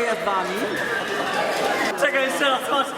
jest. Czekaj, jeszcze raz, patrz.